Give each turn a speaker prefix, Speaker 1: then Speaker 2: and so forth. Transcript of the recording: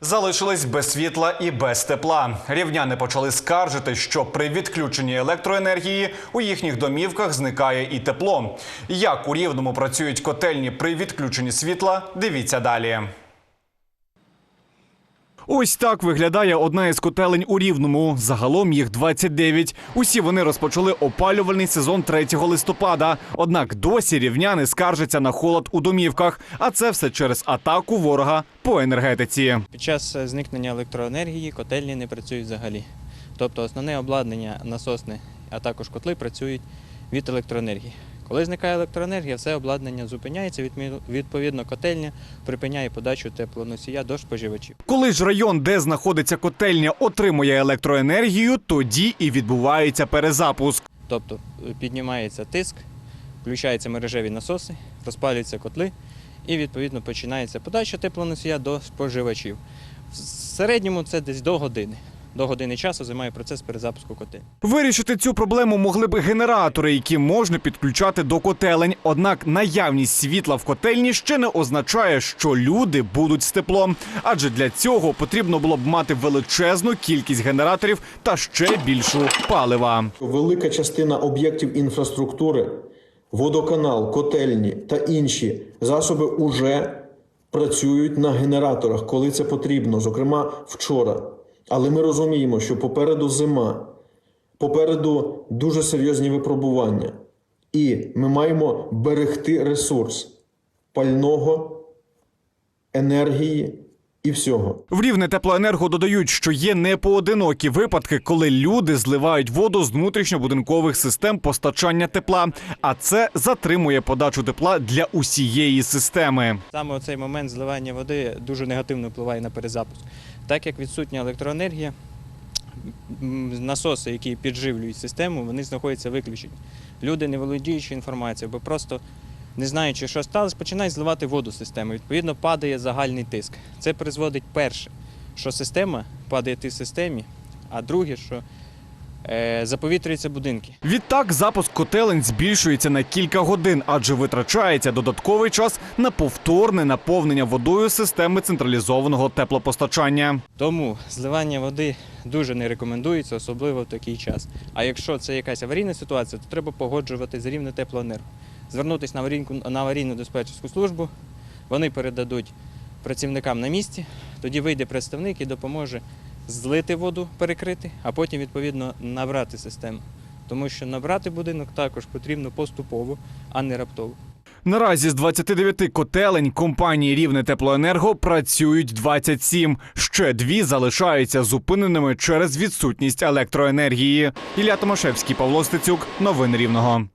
Speaker 1: Залишились без світла і без тепла. Рівняни почали скаржити, що при відключенні електроенергії у їхніх домівках зникає і тепло. Як у рівному працюють котельні при відключенні світла? Дивіться далі. Ось так виглядає одна із котелень у Рівному. Загалом їх 29. Усі вони розпочали опалювальний сезон 3 листопада. Однак досі рівняни скаржаться на холод у домівках. А це все через атаку ворога по енергетиці.
Speaker 2: Під час зникнення електроенергії котельні не працюють взагалі. Тобто основне обладнання насосне, а також котли працюють від електроенергії. Коли зникає електроенергія, все обладнання зупиняється, відповідно, котельня припиняє подачу теплоносія до споживачів.
Speaker 1: Коли ж район, де знаходиться котельня, отримує електроенергію, тоді і відбувається перезапуск.
Speaker 2: Тобто е, піднімається тиск, включаються мережеві насоси, розпалюються котли і відповідно починається подача теплоносія до споживачів. В середньому це десь до години. До години часу займає процес перезапуску котель.
Speaker 1: Вирішити цю проблему могли б генератори, які можна підключати до котелень. Однак наявність світла в котельні ще не означає, що люди будуть з теплом. Адже для цього потрібно було б мати величезну кількість генераторів та ще більшу палива.
Speaker 3: Велика частина об'єктів інфраструктури, водоканал, котельні та інші засоби уже працюють на генераторах, коли це потрібно, зокрема вчора. Але ми розуміємо, що попереду зима, попереду дуже серйозні випробування, і ми маємо берегти ресурс пального, енергії і всього.
Speaker 1: В рівне теплоенерго додають, що є непоодинокі випадки, коли люди зливають воду з внутрішньобудинкових систем постачання тепла, а це затримує подачу тепла для усієї системи.
Speaker 2: Саме оцей момент зливання води дуже негативно впливає на перезапуск. Так як відсутня електроенергія, насоси, які підживлюють систему, вони знаходяться виключені. Люди, не володіючи інформацією, бо просто не знаючи, що сталося, починають зливати воду з системи. Відповідно, падає загальний тиск. Це призводить перше, що система падає в системі, а друге, що е, заповітрюються будинки.
Speaker 1: Відтак запуск котелень збільшується на кілька годин, адже витрачається додатковий час на повторне наповнення водою системи централізованого теплопостачання.
Speaker 2: Тому зливання води дуже не рекомендується, особливо в такий час. А якщо це якась аварійна ситуація, то треба погоджувати з рівне теплоенерго. Звернутися на аварійну, на аварійну диспетчерську службу, вони передадуть працівникам на місці, тоді вийде представник і допоможе злити воду, перекрити, а потім відповідно набрати систему. Тому що набрати будинок також потрібно поступово, а не раптово.
Speaker 1: Наразі з 29 котелень компанії Рівне Теплоенерго працюють 27. Ще дві залишаються зупиненими через відсутність електроенергії. Ілля Томашевський, Павло Стецюк. Новини Рівного.